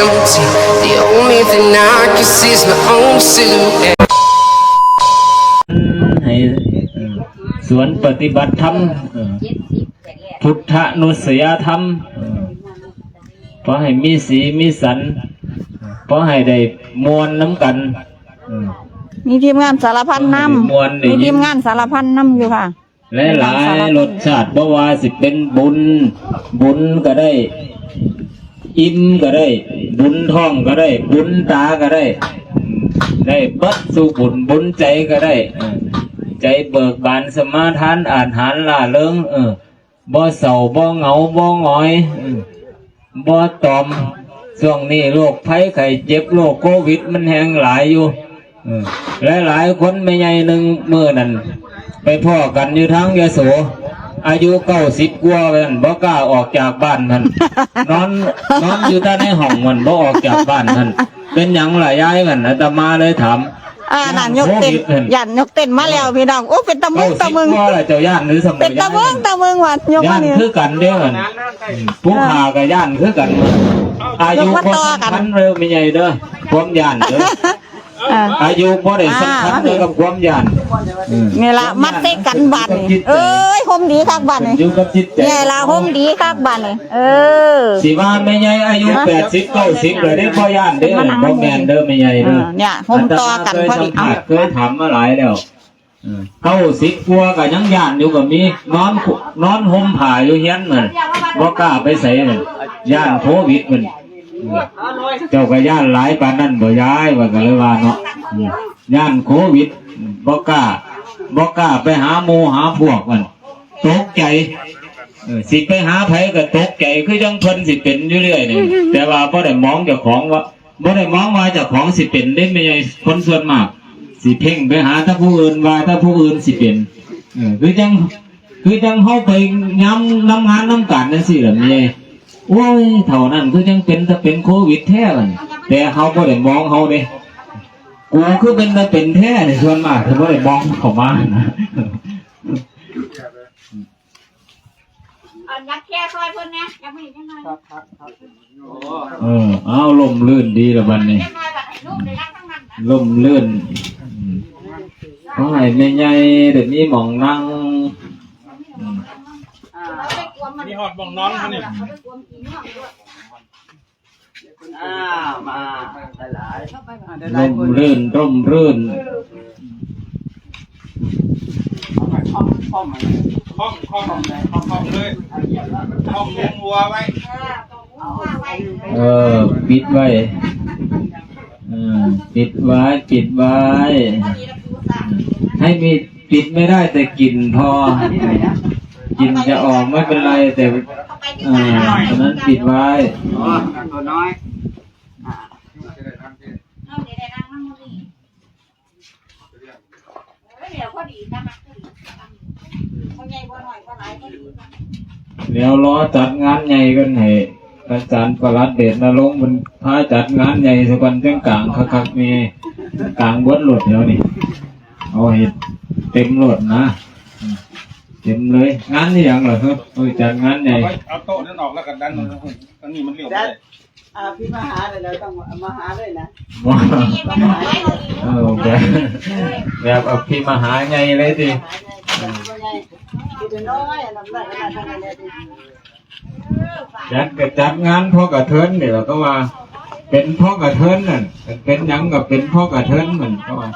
empty. The only thing I can see is my own silhouette. ให้เอ่อสวนปฏิบัติธรรมเอ่อพุทธนุสยธรรมเอ่อเพราะให้มีสีมีสันเพราะให้ได้มวลน้ำกันเอ่อ มีทีมงานสารพันนม่วนำได้ยิมีนทีมงานสารพันนำอยู่ค่ะ และหลายรสชาติบ่ว่าสิเป็นบุญ บุญก็ได้ อิ่มก็ได้ บุญท้องก็ได้ บุญตาก็ได้ ได้เบัดสู่บุญบุญใจก็ได้ใจเบิกบานสมาทานอาหารล่าเริงเออบ่เศร้าบ่เหงาบ่หงอยบ่ตอมช่วงนี้โรคภัยไข้เจ็บโรคโควิด มันแหงหลายอยู่เออและหลายคนไม่ใหญ่หนึ่งมือนั่นไปพ่อกันอยู่ทั้งยโส อายุเก้าสิบกว่าเนบ่กล้าออกจากบ้านท่านนอนนอนอยู่แต่ในห้องมันบ่ออกจากบ้านท่านเป็นหยังล่ะยายกันอาตมาเลยถามอ่านั่นยกเต้นโควิดเห็นยันยกเต้นมาแล้วพี่น้องโอ้เป็นตะมึเก้างสิตะบมึงกว่าล่ะเจ้าย่านหรือสมัเป็ยนตะมึงตะมึงว่ะยกย่ามานเนี่ยคือกันเด้อมันผู้ขากับย่านคือกัน อายุยกมาบ่ต่อกันสำคัญเร็วไม่ใหญ่เด้อความย่านเด้อ อ่า อายุบ่ได้สำคัญเด้อกับความย่านอืมนี่ละมัดใส่กันบัดนี่เอ้ยห่มดีคักบัดนี่อยู่กับจิตใจนี่ละห่มดีคักบัดนี่เออ สิว่าไม่ใหญ่อายุแปดสิบเก้าสิบเลยได้พ่อย่านเด้อบ่แมนเด้อไม่ใหญ่เด้อเออเนี่ยห่มต่อกันพอดีเคยเอาสัมผัสเคยถามมาหลายแล้วเก้าสิบกว่าก็ยังย่านอยู่ก็มีนอนคุนอนห่มผ้าอยู่เฮียนเหมือนบ่กล้าไปใส่เหมือนย่านโควิดเหมือน เจ้าก็ย่านหลายปานนั้นบ่ย้ายว่าก็เลยว่าเนาะอืมย่านโควิดบ่กล้าบ่กล้าไปหาหมู่หาพวกมันตกใจเออสิไปหาไผก็ตกใจคือจังเพิ่นสิเป็นอยู่เรื่อยนี่แต่ว่าบ่ได้มองเจ้าของว่าบ่ได้มองว่าเจ้าของสิเป็นได้ไม่ใช่คนส่วนมากสิเพ่งไปหาถ้าผู้อื่นว่าถ้าผู้อื่นสิเป็นเออคือจังคือจังเฮาไปย้ำน้ำงานน้ำการนั่นสิล่ะแม่ โอ้ยเท่านั้นคือจังเป็นถ้าเป็นโควิดแท้มันแต่เฮาบ่ได้มองเฮาเด้กูคือเป็นถ้าเป็นแท้ในส่วนมากคือบ่ได้มองเข้ามานะเอายักแค่ซอยเพิ่นนะยังไม่เห็นยังไงเออเอาลมลื่นดีละบัดนี้ยังไงแบบให้ลูกได้รักทั้งนั้นนะล่มเลื่อนเพราะให้แม่ใหญ่เดี๋ยวนี้หมองนั่ง เราไปกลัวมันมีหอดบ่องนอนเขานี่เราไปกลัวผีม่วงด้วยอ่ามาหลายล่มเลื่อนร่มรื่นๆห้องห้องห้องห้องห้องห้องเลยห้องเลี้ยงวัวไว้เออปิดไว้เออปิดไว้ปิดไว้ ให้มีปิดไม่ได้แต่กลิ่นพอ กลิ่นจะออกไม่เป็นไรแต่เออฉะนั้นปิดไว้อ๋อตัวน้อยเดี๋ยวพอดีนะมักพอดีคนใหญ่บ่หน่อยก็หลายพอดีเดี๋ยวรอจัดงานใหญ่กันให้อาจารย์ประหลัดเดชนรงค์มันพาจัดงานใหญ่สักวันเจ้งกลางคักๆมีกลางบดหลดเดี๋ยวนี่เอาให้เต็มหลดนะ เต็มเลยงานนี่อย่างเหรอครับโอ้ยจัดงานใหญ่เอาไว้เอาโต๊ะนั่นออกแล้วกันดันมันตรงนี้มันเรียวไปเลยอ่าพี่มาหาเลยเราต้องมาหาเลยนะว้าเย็นไปหน่อยเราอีกเออแบบแบบเอาพี่มาหาใหญ่เลยสิพี่น้อยน้ำหนักขนาดเท่าไหร่ดิจัดก็จัดงานพ่อกระเทินเดี๋ยวก็ว่า เป็นพ่อกระเทินนั่นเป็นหยังกับเป็นพ่อกระเทินเหมือนก็ว่า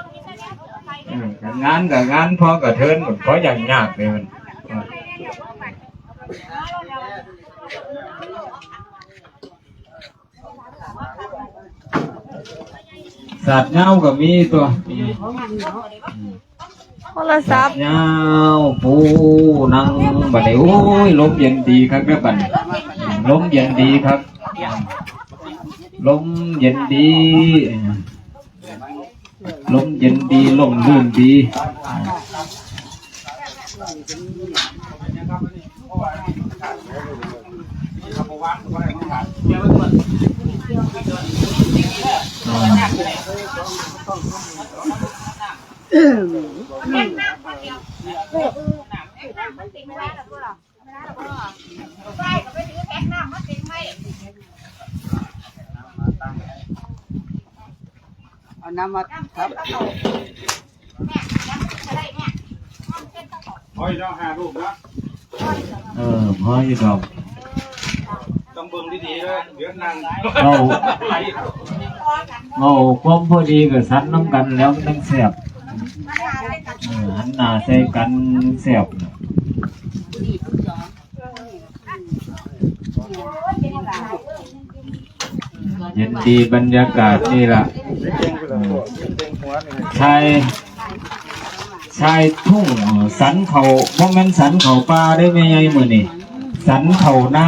เออกับงานกับงานพอกระเทินหมดเพราะอย่างยากเลยมันเออ สัตว์เงาก็มีตัวโทรศัพท์เงาปูนังบัดนี้โอ้ยลมเย็นดีครับแม่บัดนี้ลมเย็นดีครับลมเย็นดีลมเย็นดีลมลื่นดีแค่นั่งคนเดียวมันติดไม่ได้หรอกพวกเราไม่ได้หรอกพวกเราใช่ก็ไปถือแพ็คน้ำมาติดไม่น้ำมาครับโอ้ยเราหารูปนะ เออพออยู่ดอกต้องเบิ่งดีๆเลยเดี๋ยวนั่งเอาเอาความพอดีกับสันน้ำกันแล้วมันต้องแซ่บเออหันหน้าใส่กันแซ่บน่ะเย็นดีบรรยากาศนี่ล่ะเออชาย ชายทุ่งสันเขาเพราะมันสันเขาปลาได้ไหมยัยมือนี่สันเขานา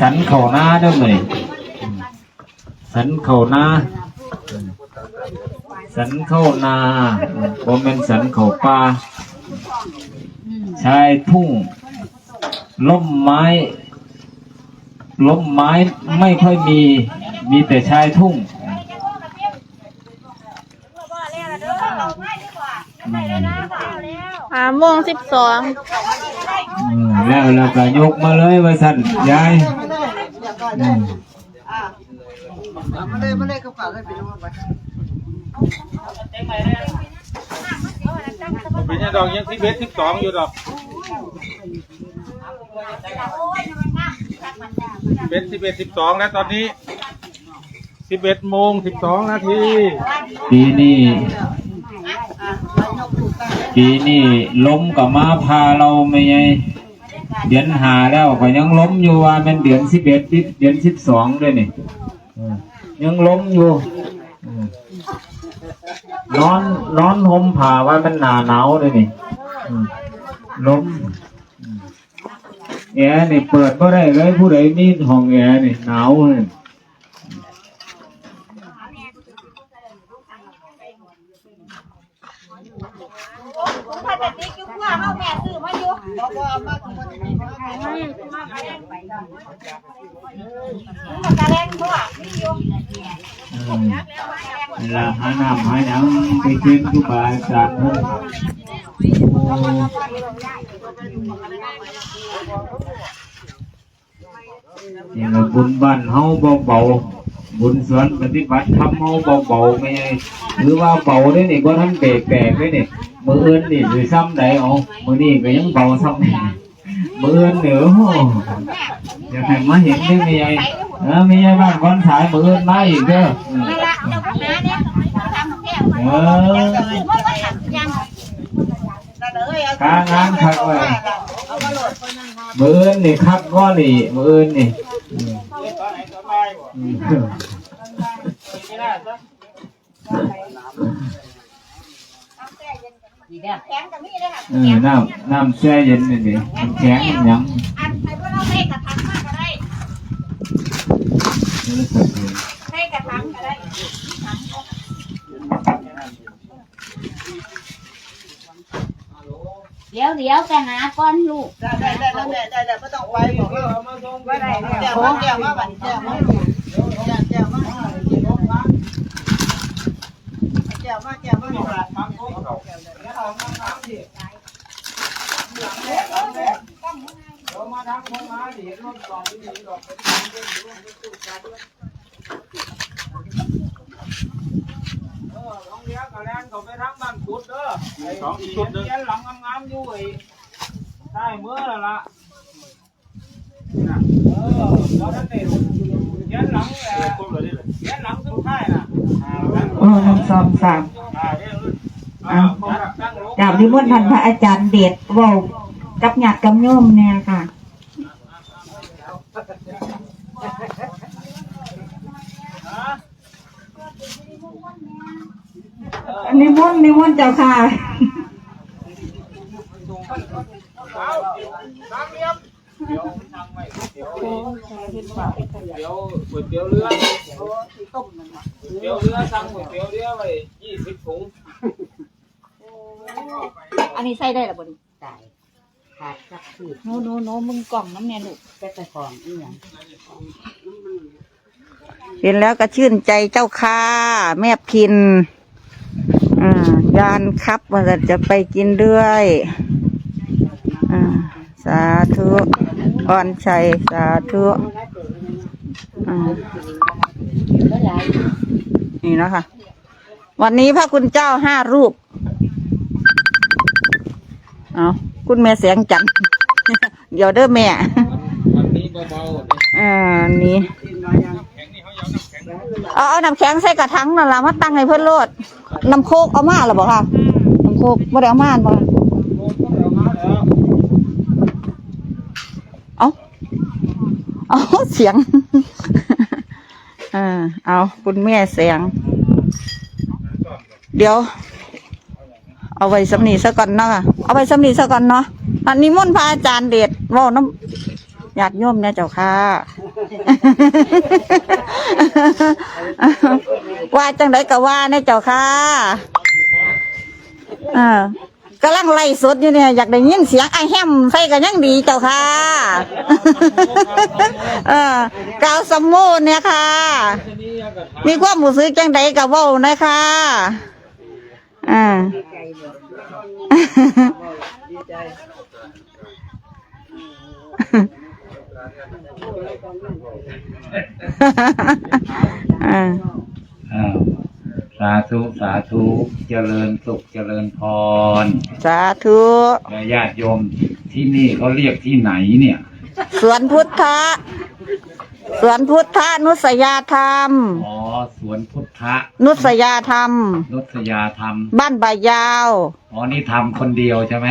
สันเขานาได้ไหมสันเขานาสันเข้านาเพราะมันสันเขาปลาชายทุ่งล่มไม้ล้มไม้ไม่ค่อยมี มีแต่ชายทุ่ง หาโมงสิบสองอืมแล้วเราก็ยกมาเลยว่าสั่นยายอืมมาเลยมาเลยกับฝากให้พี่น้องไปเป็นยังดอกยังสิบเอ็ดสิบสองอยู่ดอกเป็นสิบเอ็ดสิบสองแล้วตอนนี้สิบเอ็ดโมงสิบสองนาทีปีนี้ ปีนี้ล้มกับมาพาเราไม่ไงเดือนหาแล้วก็ยังล้มอยู่ว่ามันเดือนสิบเอ็ดเดือนสิบสองด้วยนี่ยังล้มอยู่นอนนอนห่มผ้าว่ามันหนาหนาวเลยนี่ล้มอืมแอร์นี่เปิดก็ได้เลยผู้ใดมีห้องแอร์นี่หนาวเลย ถ้าจะติ๊กยุ่งว่า เฮาแม่ซื้อมาอยู่บอกว่ามาของมันมีมามันกระแรงทั่วมีอยู่อืมเวลาหาน้ำหาหยังไปเชิญครูบาอาจารย์เพิ่นนี่ละบุญบ้านเฮาเบาๆบุญสวนปฏิบัติธรรมเฮาเบาๆไม่ใช่หรือว่าเบาเด้นี่บ่ทันเบรกแตกเด้นี่ย มื้ออื่นนี่สิซ้ำใดเอามื้อนี้ก็ยังเบาซ้ำนี่มื้ออื่นนี่โอ้โหอยากให้มาเห็นได้ไหมยายเออมียายบ้านคนสายมื้ออื่นมาอีกเด้ออืมนั่นละเจ้าก็หาเนี่ยทำแก้วเออซื้อมาไว้หันยังการงานคักไว้เอามาโหลดคนนึงครับมืออื่นนี่คักก็นี่มืออื่นนี่ อืมตอนไหนสบายบ่อืมไม่ได้ซะแข็งกับมีได้ค่ะเออน้ำน้ำแช่เย็นนี่ดิมันแข็งมันหยังอันใส่พวกเราใส่กระถางมาก็ได้เออสักเดียวใส่กระถางก็ได้เดี๋ยวเดี๋ยวไปหาก้อนลูกได้ได้ได้ได้ได้ได้ไม่ต้องไปบอกว่าไม่ได้แก้วมาแก้วมาบัดแก้วมาแก้วแก้วมาแก้วมาแก้วมาสองอีกชุดหนึ่งหลังงามๆอยู่ไอ้ใต้เมื่อ แล้วล่ะเออแล้วนั่นเองยันหลังเออยันหลังสุดท้ายน่ะโอ้หนึ่งสองสามอ่า เดี๋ยวอ่าตั้งลงกราบนิมนต์ท่านพระอาจารย์เดชเว่ากับหยาดกับโยมเนี่ยค่ะ นิมนต์นิมนต์เจ้าค่ะ เดี๋ยวก๋วยเตี๋ยวเรือก๋วยเตี๋ยวเรือสั่งก๋วยเตี๋ยวเรือไว้ยี่สิบถุง อันนี้ใส่ได้หรือเปล่าตายขาดสักทีโนโนโนมึงกล่องน้ำแน่ลูกจะไปของอีหยังเห็นแล้วก็ชื่นใจเจ้าค่ะแม่พินอ่ายานครับว่าจะไปกินด้วยอ่าสาธุอ่อนชัยสาธุอ่านี่เนาะค่ะวันนี้พระคุณเจ้าห้ารูป เอาคุณแม่เสียงจันทร์เดี๋ยวเด้อแม่วันนี้เบาๆอ่าอันนี้เอาเอาน้ำแข็งใส่กระถังนั่นละมาตั้งให้เพื่อนโลดน้ำโคกเอามาหรือบอกค่ะน้ำโคกไม่ได้เอามาบ่เอาเอาเสียงอ่าเอาคุณแม่เสียง เดี๋ยว เอาไว้สำนีซะก่อนเนาะค่ะเอาไว้สำนีซะก่อนเนาะอันนี้มุ่นต์พระอาจารย์เดชเว่าน้ำญาติโยมเนี่ยเจ้าค่ะ ว่าจังไดก็ว่าเนี่ยเจ้าค่ะอ่ากำลังไล่สดอยู่เนี่ยอยากได้ยินเสียงไอแฮมใส่กันยังดีเจ้าค่ะ เออกาวสมโมเนี่ยค่ะ มีความหมูซื้อจังไดกับว่านะคะ อ่าอ่าอ้าวสาธุ สาธุ เจริญสุข เจริญพรสาธุและญาติโยมที่นี่เขาเรียกที่ไหนเนี่ย สวนพุทธะสวนพุทธะนุสยาธรรม อ๋อ สวนพุท ธะนุสยาธรรมนุสยาธรรมบ้านบายาว อ๋อนี่ทำคนเดียวใช่ไหม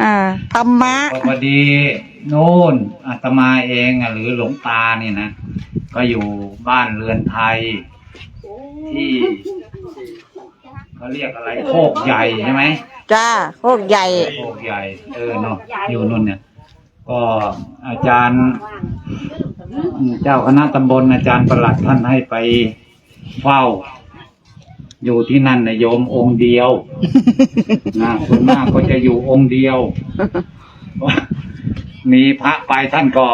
อ่าธรรมะก็พอดีโน่นอาตมาเองอะหรือหลวงตาเนี่ยนะ ก็อยู่บ้านเรือนไทย ที่เขาเรียกอะไรโคกใหญ่ใช่ไหมจ้าโคกใหญ่ โคกใหญ่ เออเนาะอยู่นู่นเนี่ย ก็อาจารย์อืม เจ้าคณะตำบลอาจารย์ประหลัดท่านให้ไปเฝ้า อยู่ที่นั่นนะโยมองค์เดียวนะส่วนมากก็จะอยู่องค์เดียว มีพระไปท่านก็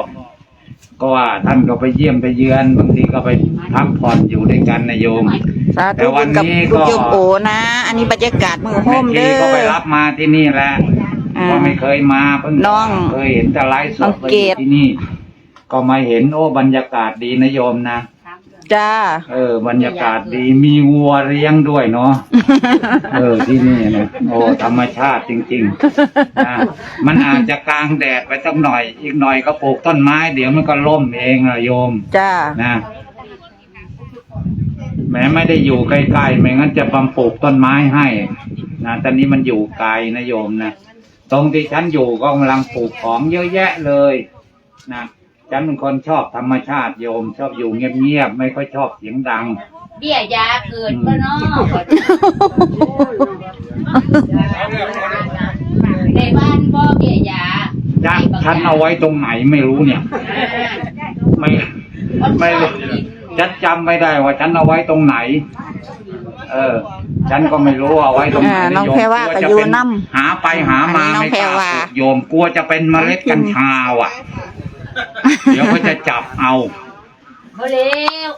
ก็ว่าท่านก็ไปเยี่ยมไปเยือนบางทีก็ไปพักผ่อนอยู่ด้วยกันนะโยมสาแต่ธุวับุนญกับนี้คุณก็โยมโอนะ อันนี้บรรยากาศมือโฮแม่มชีเด้อก็ไปรับมาที่นี่แหละอ่าก็ไม่เคยมาเพิ่งน้องเคยเห็นแต่ไลฟ์สน้อดงไปเกอดยู่ที่นี่ ก็มาเห็นโอ้บรรยากาศดีนะโยมนะ จ้า เออบรรยากาศดีมีวัวเลี้ยงด้วยเนาะ เออที่นี่นะโอ้ธรรมชาติจริงๆนะมันอาจจะกลางแดดไปสักหน่อย อีกหน่อยก็ปลูกต้นไม้ เดี๋ยวมันก็ล่มเองละโยมจ้า นะแม้ไม่ได้อยู่ใกล้ๆไม่งั้นจะบำปลูกต้นไม้ให้นะตอนนี้มันอยู่ไกลนะโยมนะตรงที่ฉันอยู่ก็กำลังปลูกของเยอะแยะเลยนะ ฉันเป็นคนชอบธรรมชาติโยม ชอบอยู่เงียบๆไม่ค่อยชอบเสียงดัง เบี้ยยาเกิดก็เนาะในบ้านบ่เบี้ยยาจ้ะฉันเอาไว้ตรงไหนไม่รู้เนี่ย ไม่ไม่รู้ฉันจำไม่ได้ว่าฉันเอาไว้ตรงไหน เออ ฉันก็ไม่รู้ว่าเอาไว้ตรงไหนอ่าน้องโยมแพรว่าลัก็จะอยู่เป็นนำหาไปหามาอันนี้น้องไม่กล้าแพรว่าปลูกโยมกลัวจะเป็นเมล็ดกัญชาว่ะ เดี๋ยวเขาจะจับเอาบ่เร็ว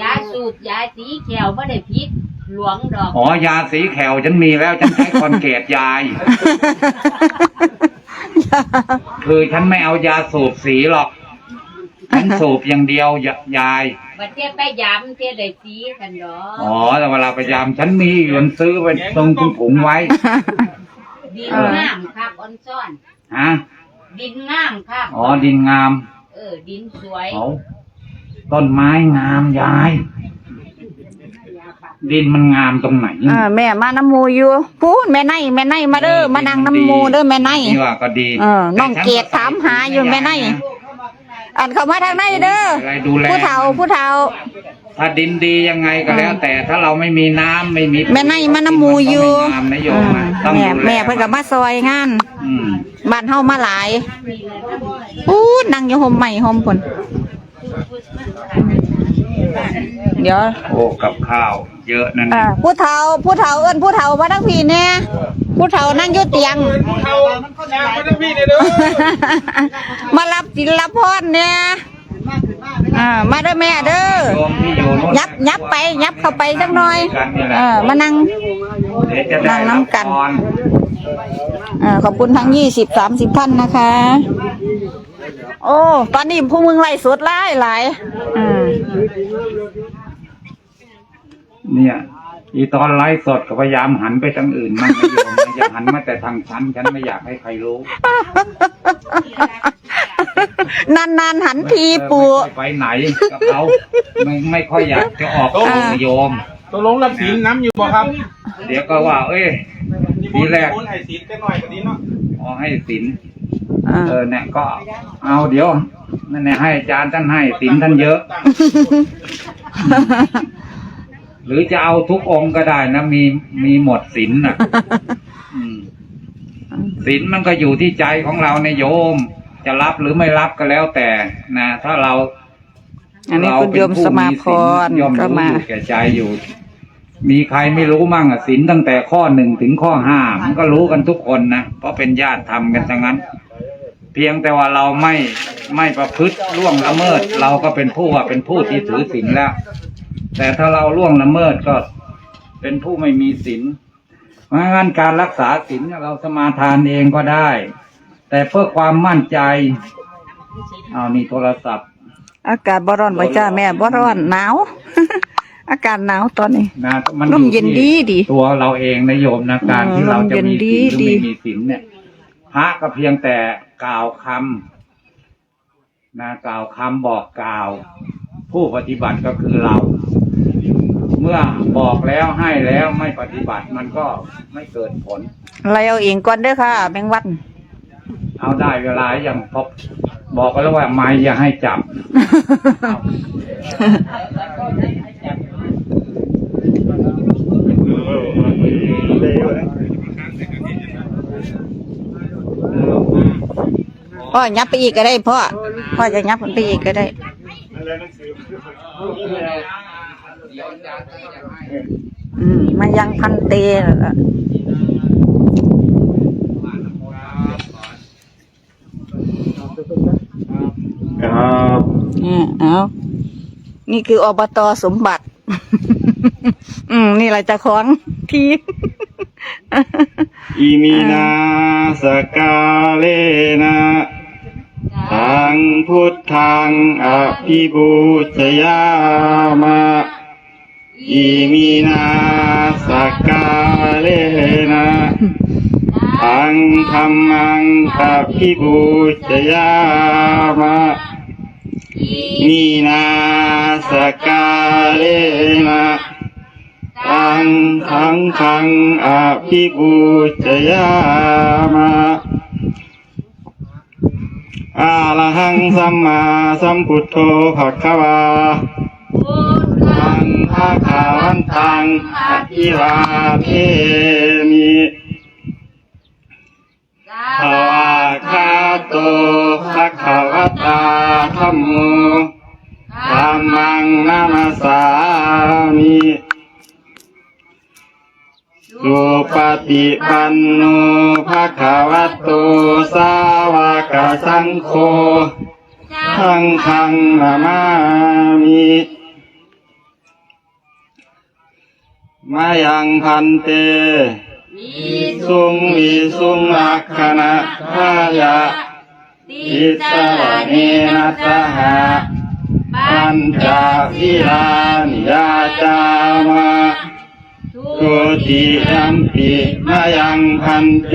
ยาสูบยาสีเขียวบ่ได้พิษหลวงดอกอ๋อยาสีแขวฉันมีแล้วฉันใช้คอนเกตยาย คือฉันไม่เอายาสูบสีหรอกฉันสูบอย่างเดียวยายายบัดเทียไปยามเทียได้สีกันดอกอ๋อแต่เวลาพยายามฉันมีอยู่ฉันซื้อไปตรงถุงๆไว้ดินงามครับออนซ่อนฮะ ดินงามครับอ๋อดินงามเออ ดินสวยเขาต้นไม้งามยาย ดินมันงามตรงไหนอ่าแม่มาน้ำหมูอยู่พูดแม่ไนแม่ไนมาเด้อมานั่งน้ำหมูเด้อแม่ไนนี่ว่าก็ดีเออน้องเกดถามหาอยู่แม่ไนอันเขามาทางไหนเด้ออะไรดูแลผู้เฒ่าผู้เฒ่าถ้าดินดียังไงก็แล้ว แต่ถ้าเราไม่มีน้ำไม่มีแม่ไนมาน้ำหมูอยู่มันก็ไม่งามนะโยมอะต้องแม่ดูแลแม่เพิ่นก็มาซอยงานอืม บ้านเฮามาหลายอู้นั่งอยู่ห่มใหม่ห่มพุ่นเดี๋ยวโอ้กับข้าว เยอะนั่นอ่าผู้เฒ่าผู้เฒ่าเอิ้นผู้เฒ่ามาทั้งพี่แน่ผู้เฒ่านั่งอยู่เตียงเขายางมาทั้งพี่เนี่ยเด้อมารับศิลพรเนี่ยอ่ามาเด้อแม่เด้อโยมที่อยู่โน่นยับยับไปยับเข้าไปสักหน่อยกันนี่แหละเออมานั่งเดี๋ยวจะได้นั่งน้ำกันรับพร อ่าขอบคุณทั้งยี่สิบสามสิบท่านนะคะ โอ้ตอนนี้ผู้มึงไล่สดไล่หลายอืมเนี่ย อีตอนไลฟ์สดก็พยายามหันไปทางอื่นมั่งนะโยมนะอย่าหันมาแต่ทางฉันฉันไม่อยากให้ใครรู้นานๆหันทีปูเออไม่ค่อยไปไหนกับเขาไม่ไม่ค่อยอยากจะออกสื่อโยมตกลงรับศีลน้ำอยู่บ่ครับ เดี๋ยวก็ว่า เอ้ย ทีแรกคุณให้ศีลไปหน่อยกว่านี้เนาะขอให้สินอ่า เออเนี่ยก็ เอาเดี๋ยวนั่นเนี่ยให้อาจารย์ท่านให้สินท่านเยอะหรือจะเอาทุกองค์ก็ได้นะมีมีหมดสินนะอืมสินมันก็อยู่ที่ใจของเราในยโยม จะรับหรือไม่รับก็แล้วแต่นะถ้าเราอันนี้คุณโยมสมาพรย่อมก็รู้มาอยู่แก่ใจอยู่ มีใครไม่รู้มั่งอะสินตั้งแต่ข้อหนึ่งถึงข้อห้ามันก็รู้กันทุกคนนะเพราะเป็นญาติทำกันทั้งนั้น เพียงแต่ว่าเราไม่ไม่ประพฤติล่วงละเมิด เราก็เป็นผู้ว่าเป็นผู้ที่ถือศีลแล้ว แต่ถ้าเราล่วงละเมิดก็เป็นผู้ไม่มีศีลเพราะงั้นการรักษาศีลเราสมาทานเองก็ได้ แต่เพื่อความมั่นใจเอานี่โทรศัพท์ อากาศบ่ร้อนบ่จ้าแม่บ่ร้อนหนาว อากาศหนาวตอนนี้ นะมันร่มเย็นดีดีตัวเราเองนะโยมนะการที่เราจะมีศีลหรือร่มเย็นดีไม่มีศีลเนี่ยพระก็เพียงแต่กล่าวคำนะกล่าวคำบอกกล่าว ผู้ปฏิบัติก็คือเรา เมื่อบอกแล้วให้แล้วไม่ปฏิบัติมันก็ไม่เกิดผล อะไรเอาเองก่อนเด้อค่ะ แมงวัน เอาได้เวลาอย่างพบบอกกันแล้วว่าไม่อย่าให้จับ พ่อยับไปอีกก็ได้พ่อพ่อจะยับไปอีกก็ได้อืมมายังพันเตนั่นล่ะครับเนี่ยเอานี่คืออบตสมบัติ อืมนี่แหละเจะของที่อิมินาสกาเลนะทางพุทธังอภิบูชยามะอิมินาสกาเลนะทางธรรมังอภิบูชยามะมีนาสกาเลนะตั งทังขังอภิบูชยามะอาลหังสัมมาสัมพุทโธภะคะวาตังภะคะวันตังอภิวาเทมิภาวะคาโตภะคะวะตาธัมโมธัมมังนามาสามิ สุปฏิปันโนภะคะวะโตสาวกสังโฆทังขังนามามิมายังพันเตสุงวิสุงลักขณะทายะติสรเนนะสหะปัญจวิรานิยาจามะ ทุติยัมปิมายังพันเต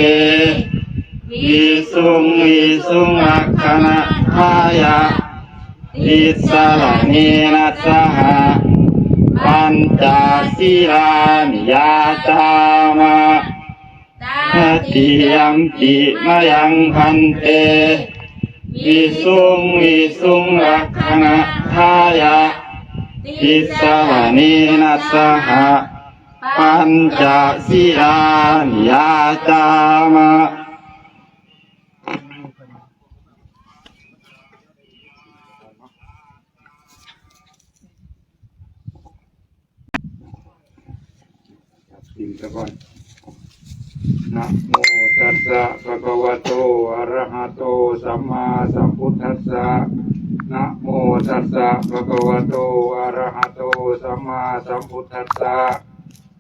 วิสุงวิสุงลักขณะทายะติสรเนนะสหะปัญจศีลานิยาจามะทติยัมปิมายังพันเตวิสุงวิสุงลักขณะทายะติสรเนนะสหะ ปัญจศีลานิยาจามะสิ่งตะก่อนนะโมตัสสะภะคะวะโตอะระหะโตสัมมาสัมพุทธัสสะนะโมตัสสะภะคะวะโตอะระหะโตสัมมาสัมพุทธัสสะ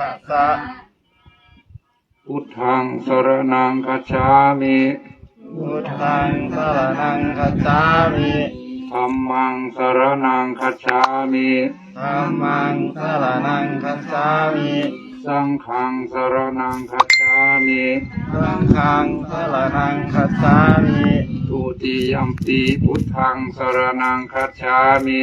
มพุทธัสสะพุทธังสรนังคัจฉามิพุทธังสรณังคัจฉามิธัมมังสรนังคัจฉามิธัมมังสรณังคัจฉามิสังฆังสรนังคัจฉามิสังฆังสรณังคัจฉามิทุติยัมปีพุทธังสรนังคัจฉามิ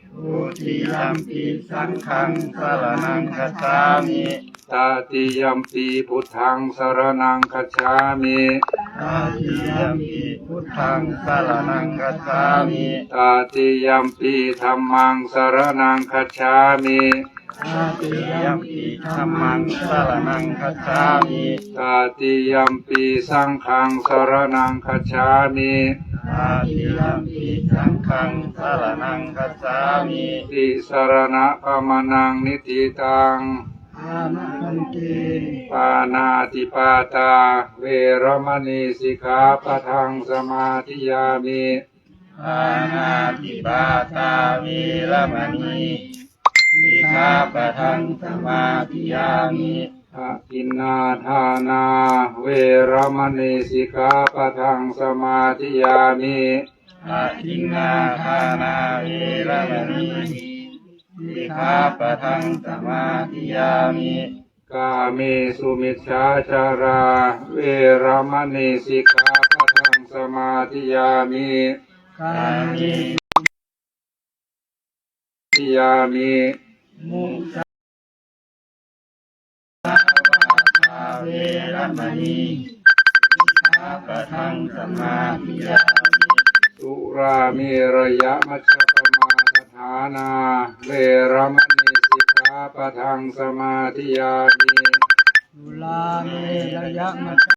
ทุติยัมปิสังฆังสรณังคัจฉามิตติยัมปีพุทธังสรนังคัจฉามิตาติยัมปิพุทธังสรณังคัจฉามิตติยัมปีธัมมังสรนังคัจฉามิ ตาติยัมปิธัมมังสรณังคัจฉามิตติยัมปีสังฆังสรนังคัจฉามิตาติยัมปิสังฆังสรณังคัจฉามิติสรณะปมนังนิติตังอานาคันติปานาติปาตา เวรมณีสิกขาปะทังสมาธิยามิอานาติปาตาวีรมณี สิกขาปะทังสมาธิยามิอะอินนาทานา เวรมณีสิกขาปะทังสมาธิยามิอาทินนาทานาเวรมณีสิกขาปะทังสมาธิยามิกาเมสุมิชฌาจารา เวรมณีสิกขาปะทังสมาธิยามิกามิทิยามิมุสาวาทาเวรมณีสิกขาปะทังสมาธิยามิ มุสาวาเวรมณีสาปทังสมาธิยามิสุรามีระยะมัชฌปมาสถานา เวรมณีสิกขาปทังสมาธิยามิสุรามีระยะมัช